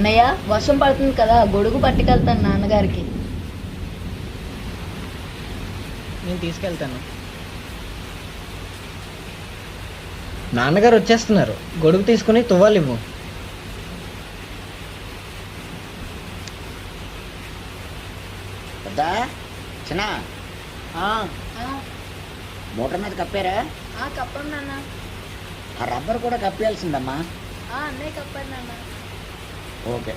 అన్నయ్య వర్షం పడుతుంది కదా గొడుగు పట్టుకెళ్తాను నాన్నగారికి. నేను తీసుకెళ్తాను. నాన్నగారు వచ్చేస్తున్నారు. గొడుగు తీసుకుని తువ్వాలివ్వు. పెద్ద చిన్న. మోటార్ మీద కప్పారా? కప్పండి నాన్న. ఆ రబ్బర్ కూడా కప్పేయాల్సిందమ్మా. అన్నయ్య కప్పండి నాన్న. ఓకే.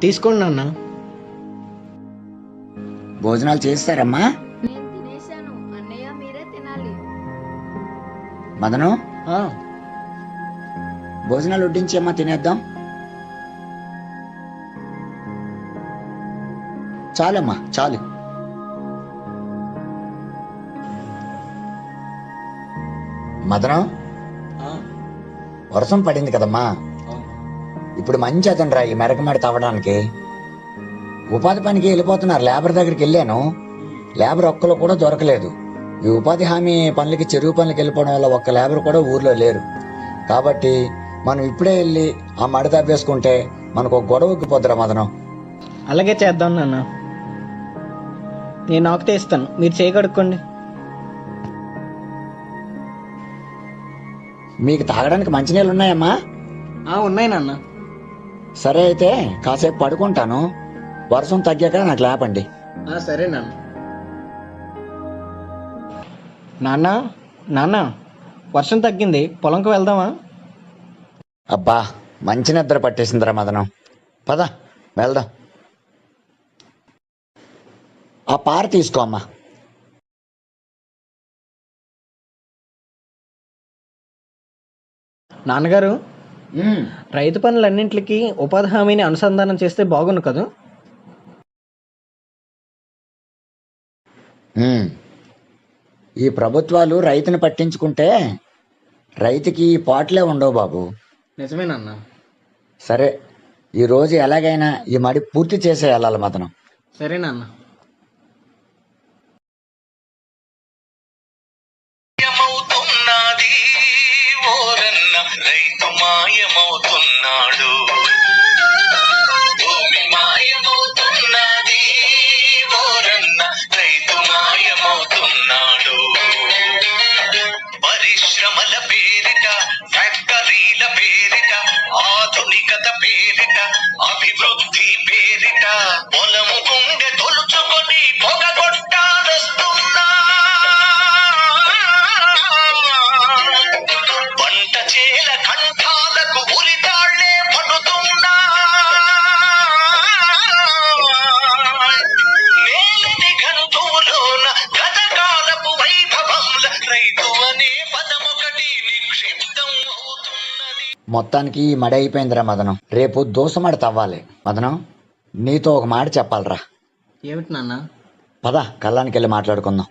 తీసుకోండి నాన్న. భోజనాలు చేస్తారమ్మా? నేను తినేశాను. అన్నయ్య మీరే తినాలి. మదను? ఆ, భోజనాలు వడ్డించమ్మా తినేద్దాం. చాలమ్మా చాలు. మదనం? ఆ, వర్షం పడింది కదమ్మా. ఇప్పుడు మంచి అతను రా ఈ మెరకమెడ తవ్వడానికి. ఉపాధి పనికి వెళ్ళిపోతున్నారు. లేబర్ దగ్గరికి వెళ్ళాను. లేబర్ ఒక్కరు కూడా దొరకలేదు. ఈ ఉపాధి హామీ పనులకి చెరువు పనులకి వెళ్ళిపోవడం వల్ల ఒక్క లేబర్ కూడా ఊర్లో లేరు. కాబట్టి మనం ఇప్పుడే వెళ్ళి ఆ మడి తవ్వేసుకుంటే మనకు ఒక గొడవకి పొద్దురా మదనం. అలాగే చేద్దాం నాన్న. నేను ఆకుతే ఇస్తాను మీరు చేయగడుక్కోండి మీకు తాగడానికి మంచినీళ్ళు ఉన్నాయమ్మా? ఆ, ఉన్నాయి నాన్న. సరే అయితే కాసేపు పడుకుంటాను. వర్షం తగ్గాక నాకు లేపండి. ఆ, సరే నాన్న. నాన్న నాన్న వర్షం తగ్గింది. పొలంకి వెళ్దామా? అబ్బా మంచి నిద్ర పట్టేసిందిరా మదనం. పద వెళ్దాం. ఆ పార తీసుకో అమ్మా. నాన్నగారు రైతు పనులన్నింటికి ఉపాధి హామీని అనుసంధానం చేస్తే బాగుండు కదా. ఈ ప్రభుత్వాలు రైతుని పట్టించుకుంటే రైతుకి ఈ పాటలే ఉండవు బాబు. నిజమే నాన్న. సరే ఈ రోజు ఎలాగైనా ఈ మడి పూర్తి చేసే వెళ్ళాలి మదనం. మొత్తానికి ఈ మడి అయిపోయిందిరా మదనం. రేపు దోసమడి తవ్వాలి. మదనం నీతో ఒక మాట చెప్పాలిరా. ఏమిటి నాన్న? పద కళ్ళానికి వెళ్ళి మాట్లాడుకుందాం.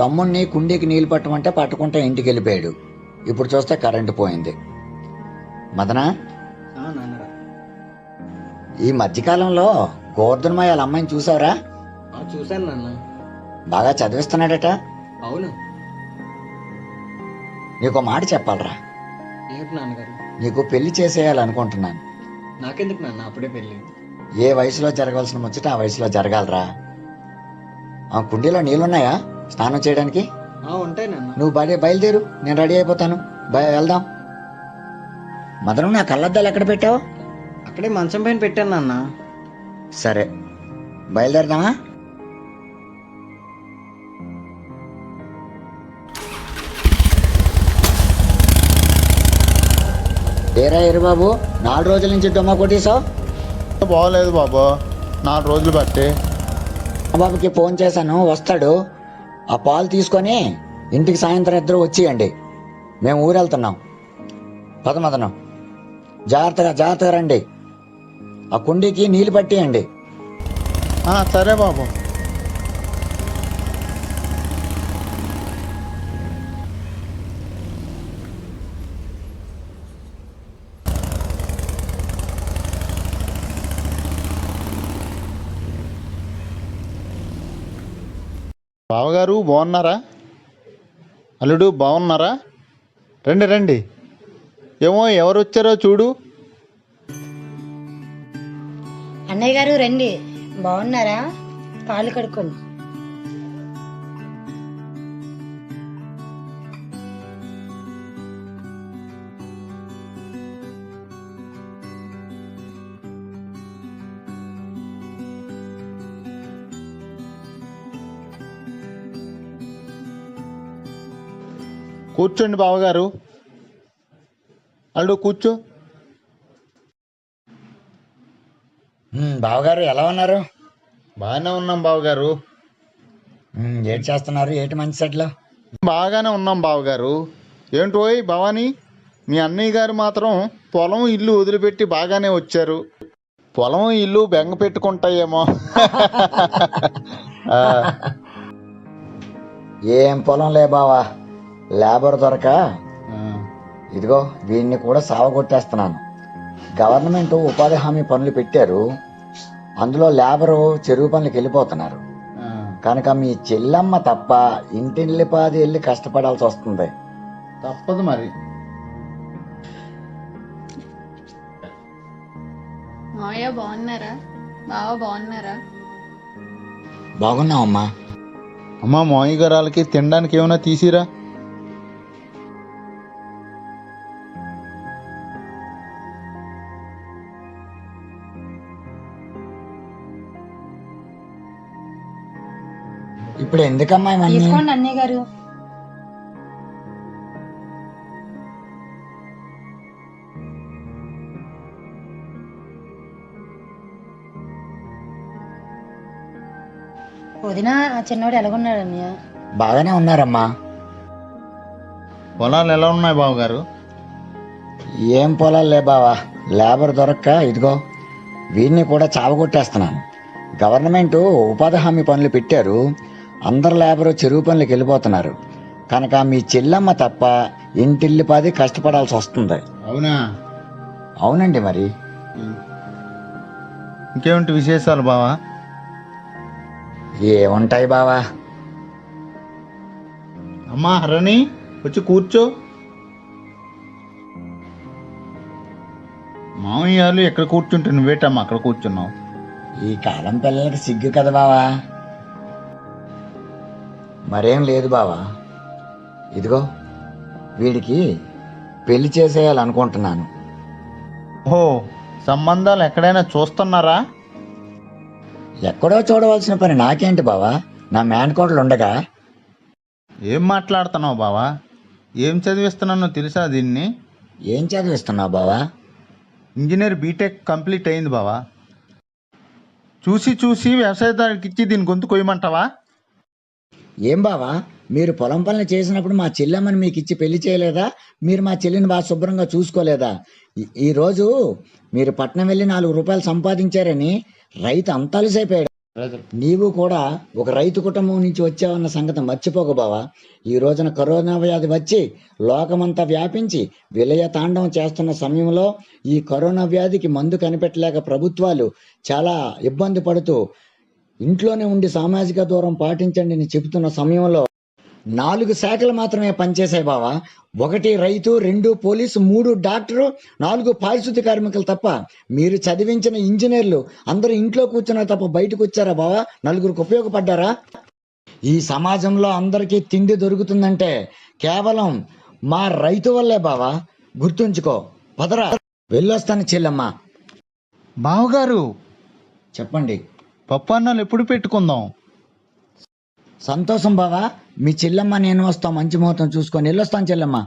తమ్ముణ్ణి కుండీకి నీళ్ళు పట్టమంటే పట్టుకుంటే ఇంటికి వెళ్ళిపోయాడు ఇప్పుడు చూస్తే కరెంటు పోయింది. మదనా? ఈ మధ్యకాలంలో గోవర్ధనమాయ వాళ్ళ అమ్మాయిని చూసావురా? చూశాను నాన్న. బాగా చదివిస్తున్నాడట? అవును. నీకు మాట చెప్పాలరా. ఏమిటి నాన్నగారు? నీకు పెళ్ళి చేసేయాలనుకుంటున్నాను. నాకెందుకు నాన్న? అప్పుడే పెళ్ళి. ఏ వయసులో జరగాల్సిన ముచ్చట ఆ వయసులో జరగాలరా. ఆ కుండీలో నీళ్ళున్నాయా స్నానం చేయడానికి? ఆ, ఉంటాయి నాన్న. నువ్వు బయట బయలుదేరు నేను రెడీ అయిపోతాను. బయ వెళ్దాం. మదనం నా కళ్ళద్దాలు ఎక్కడ పెట్టావు? అక్కడే మంచం పైన పెట్టాను నాన్న. సరే. బయలుదేరదామా? ఏరా బాబు నాలుగు రోజుల నుంచి దొమ్మ కొట్టేశావు? బాగోలేదు బాబు. నాలుగు రోజులు బట్టి బాబుకి ఫోన్ చేశాను వస్తాడు. ఆ పాలు తీసుకొని ఇంటికి సాయంత్రం ఇద్దరు వచ్చేయండి. మేము ఊరెళ్తున్నాం. పదమదనం జాగ్రత్తగా జాగ్రత్తగా రండి. ఆ కుండీకి నీళ్ళు పట్టేయండి. సరే బాబు. బావగారు బాగున్నారా అల్లుడు బాగున్నారా రండి రండి. ఏమో ఎవరు వచ్చారో చూడు. అన్నయ్య గారు రండి. బాగున్నారా కాళ్ళు కడుక్కోండి. కూర్చోండి బావగారు. అల్లుడు కూర్చో. బావగారు ఎలా ఉన్నారు? బాగానే ఉన్నాం బావగారు. ఏం చేస్తున్నారు? ఏంటి మంచి సెట్లో? బాగానే ఉన్నాం బావగారు. ఏంటోయ్ భవానీ? మీ అన్నయ్య గారు మాత్రం పొలం ఇల్లు వదిలిపెట్టి బాగానే వచ్చారు. పొలం ఇల్లు బెంగ పెట్టుకుంటాయేమో. ఏం పొలం లే బావా? లేబర్ దొరక ఆ, ఇదిగో వీడిని కూడా సావగొట్టేస్తున్నాను. గవర్నమెంట్ ఉపాధి హామీ పనులు పెట్టారు. అందులో లేబరు చెరువు పనులకు వెళ్ళిపోతున్నారు. ఆ. కనుక మీ చెల్లమ్మ తప్ప ఇంటిల్లిపాది వెళ్ళి కష్టపడాల్సి వస్తుంది. తప్పదు మరి. మావయ్య బాగున్నారా? బావ బాగున్నారా? బాగున్నావమ్మా. అమ్మా మాయి గారాలకి తినడానికి ఏమైనా తీసిరా? ఇప్పుడు ఎందుకమ్మా ఇవన్నీ? తీసుకోండి అన్నయ్య గారు. వదిన ఆ చిన్నవాడు ఎలాగున్నాడు అన్నయ్య? బాగానే ఉన్నారమ్మా. పొలాలు ఎలా ఉన్నాయి బావగారు? ఏం పొలాలు లే బావా లేబర్ దొరక్క ఇదిగో వీడిని కూడా చావగొట్టేస్తున్నాను. గవర్నమెంట్ ఉపాధి హామీ పనులు పెట్టారు. అందరు లేబరు చెరువు పనులకు వెళ్ళిపోతున్నారు. కనుక మీ చెల్లమ్మ తప్ప ఇంటిల్లిపాది కష్టపడాల్సి వస్తుంది. అవునా? అవునండి మరి. ఇంకేమిటి విశేషాలు బావా? ఏముంటాయి బావా? అమ్మా హరణి వచ్చి కూర్చో. మామయ్యాలు ఎక్కడ కూర్చుంటే నువ్వేటమ్మా అక్కడ కూర్చున్నావు? ఈ కాలం పిల్లలకి సిగ్గు కదా బావా. మరేం లేదు బావా. ఇదిగో వీడికి పెళ్ళి చేసేయాలనుకుంటున్నాను. ఓహో సంబంధాలు ఎక్కడైనా చూస్తున్నారా? ఎక్కడో చూడవలసిన పని నాకేంటి బావా? నా మేనకోడలు ఉండగా. ఏం మాట్లాడుతున్నావు బావా? ఏం చదివిస్తున్నానో తెలుసా దీన్ని? ఏం చదివిస్తున్నావు బావా? ఇంజనీర్ బీటెక్ కంప్లీట్ అయింది బావా. చూసి చూసి వ్యవసాయదారునికి ఇచ్చి దీని గొంతు కొయ్యమంటావా? ఏం బావా? మీరు పొలం పనులు చేసినప్పుడు మా చెల్లెమ్మని మీకు ఇచ్చి పెళ్ళి చేయలేదా? మీరు మా చెల్లిని బాగా శుభ్రంగా చూసుకోలేదా? ఈ- ఈ రోజు మీరు పట్నం వెళ్ళి నాలుగు రూపాయలు సంపాదించారని రైతు అంతలసైపోయాడు నీవు కూడా ఒక రైతు కుటుంబం నుంచి వచ్చావన్న సంగతి మర్చిపోక బావా. ఈ రోజున కరోనా వ్యాధి వచ్చి లోకమంతా వ్యాపించి విలయ తాండవం చేస్తున్న సమయంలో ఈ కరోనా వ్యాధికి మందు కనిపెట్టలేక ప్రభుత్వాలు చాలా ఇబ్బంది పడుతూ ఇంట్లోనే ఉండి సామాజిక దూరం పాటించండి అని చెబుతున్న సమయంలో నాలుగు శాఖలు మాత్రమే పనిచేశాయి బావా. ఒకటి రైతు రెండు పోలీసు మూడు డాక్టరు నాలుగు పారిశుద్ధ్య కార్మికులు తప్ప మీరు చదివించిన ఇంజనీర్లు అందరూ ఇంట్లో కూర్చున్నారు తప్ప బయటకు వచ్చారా బావా? నలుగురికి ఉపయోగపడ్డారా? ఈ సమాజంలో అందరికీ తిండి దొరుకుతుందంటే కేవలం మా రైతు వల్లే బావా. గుర్తుంచుకో. పదరా. వెళ్ళొస్తాను చెల్లమ్మ. బావగారు. చెప్పండి. పప్పు అన్నాలు ఎప్పుడు పెట్టుకుందాం? సంతోషం బావా మీ చెల్లమ్మ నేను వస్తాం మంచి ముహూర్తం చూసుకొని వెళ్ళొస్తాను చెల్లమ్మ.